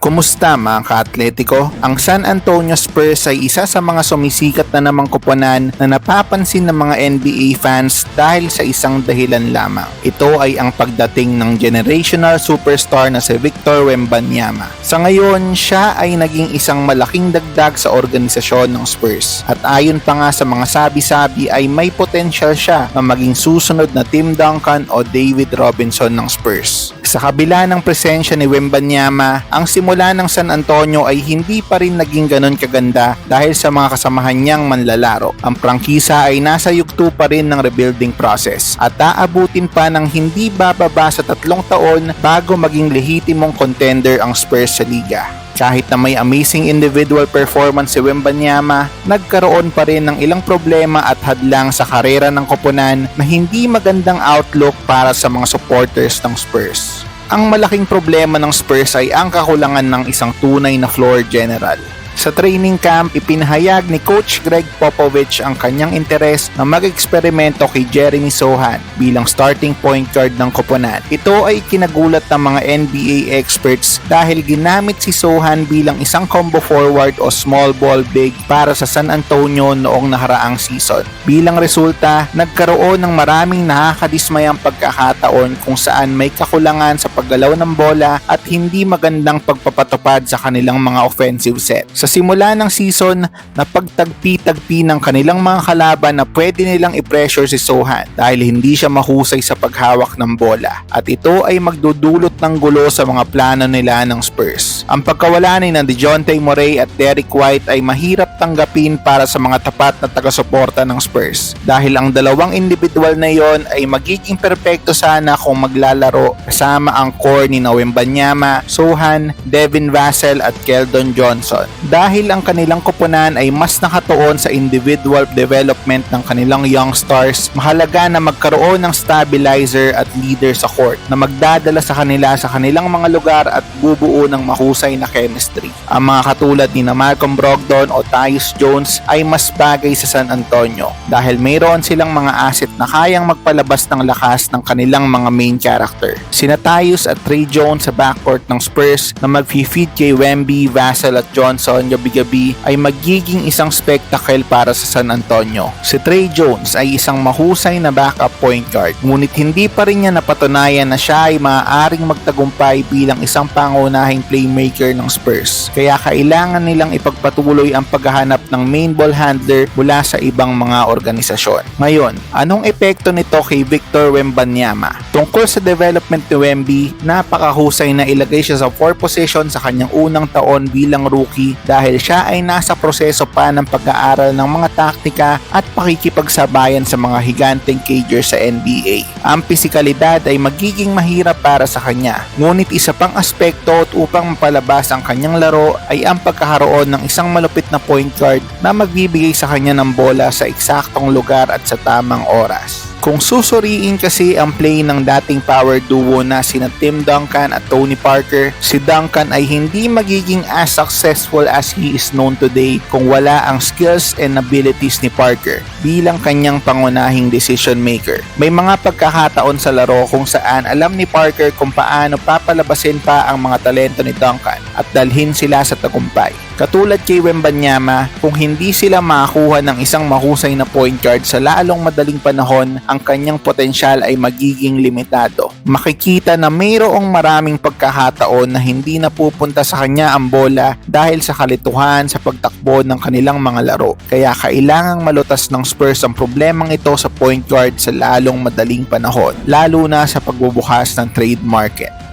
Kumusta mga ka-atletiko? Ang San Antonio Spurs ay isa sa mga sumisikat na namang kuponan na napapansin ng mga NBA fans dahil sa isang dahilan lamang. Ito ay ang pagdating ng generational superstar na si Victor Wembanyama. Sa ngayon, siya ay naging isang malaking dagdag sa organisasyon ng Spurs. At ayon pa nga sa mga sabi-sabi ay may potential siya na maging susunod na Tim Duncan o David Robinson ng Spurs. Sa kabila ng presensya ni Wembanyama, ang simula ng San Antonio ay hindi pa rin naging ganon kaganda dahil sa mga kasamahan niyang manlalaro. Ang prangkisa ay nasa yugto pa rin ng rebuilding process at aabutin pa ng hindi bababa sa tatlong taon bago maging lehitimong contender ang Spurs sa liga. Kahit na may amazing individual performance si Wembanyama, nagkaroon pa rin ng ilang problema at hadlang sa karera ng koponan na hindi magandang outlook para sa mga supporters ng Spurs. Ang malaking problema ng Spurs ay ang kakulangan ng isang tunay na floor general. Sa training camp, ipinahayag ni Coach Greg Popovich ang kanyang interes na mag-eksperimento kay Jeremy Sohan bilang starting point guard ng koponan. Ito ay kinagulat ng mga NBA experts dahil ginamit si Sohan bilang isang combo forward o small ball big para sa San Antonio noong nakaraang season. Bilang resulta, nagkaroon ng maraming nakakadismayang pagkakataon kung saan may kakulangan sa paggalaw ng bola at hindi magandang pagpapatupad sa kanilang mga offensive set. Sa simula ng season, napagtagpi-tagpi ng kanilang mga kalaban na pwede nilang i-pressure si Sohan dahil hindi siya mahusay sa paghawak ng bola. At ito ay magdudulot ng gulo sa mga plano nila ng Spurs. Ang pagkawala ni ng DeJounte Murray at Derek White ay mahirap tanggapin para sa mga tapat na taga-suporta ng Spurs. Dahil ang dalawang individual na yon ay magiging perpekto sana kung maglalaro kasama ang core ni Wembanyama, Sohan, Devin Vassell at Keldon Johnson. dahil ang kanilang kupunan ay mas nakatuon sa individual development ng kanilang young stars, mahalaga na magkaroon ng stabilizer at leader sa court na magdadala sa kanila sa kanilang mga lugar at bubuo ng mahusay na chemistry. Ang mga katulad ni na Malcolm Brogdon o Tyus Jones ay mas bagay sa San Antonio dahil mayroon silang mga asset na kayang magpalabas ng lakas ng kanilang mga main character. Sina Tyus at Trey Jones sa backcourt ng Spurs na mag-feed kay Wemby, Vassell at Johnson gabi-gabi ay magiging isang spectacle para sa San Antonio. Si Trey Jones ay isang mahusay na backup point guard ngunit hindi pa rin niya napatunayan na siya ay maaaring magtagumpay bilang isang pangunahing playmaker ng Spurs. Kaya kailangan nilang ipagpatuloy ang paghahanap ng main ball handler mula sa ibang mga organisasyon. Ngayon, anong epekto nito kay Victor Wembanyama? Tungkol sa development ni Wemby, napakahusay na ilagay siya sa 4 position sa kanyang unang taon bilang rookie dahil siya ay nasa proseso pa ng pag-aaral ng mga taktika at pakikipagsabayan sa mga higanteng cager sa NBA. Ang pisikalidad ay magiging mahirap para sa kanya, ngunit isa pang aspekto at upang mapalabas ang kanyang laro ay ang pagkakaroon ng isang malupit na point guard na magbibigay sa kanya ng bola sa eksaktong lugar at sa tamang oras. Kung susuriin kasi ang play ng dating power duo na sina Tim Duncan at Tony Parker, si Duncan ay hindi magiging as successful as he is known today kung wala ang skills and abilities ni Parker bilang kanyang pangunahing decision maker. May mga pagkakataon sa laro kung saan alam ni Parker kung paano papalabasin pa ang mga talento ni Duncan at dalhin sila sa tagumpay. Katulad kay Wembanyama, kung hindi sila makakuha ng isang mahusay na point guard sa lalong madaling panahon, ang kanyang potensyal ay magiging limitado. Makikita na mayroong maraming pagkakataon na hindi napupunta sa kanya ang bola dahil sa kalituhan sa pagtakbo ng kanilang mga laro. Kaya kailangang malutas ng Spurs ang problemang ito sa point guard sa lalong madaling panahon, lalo na sa pagbubukas ng trade market.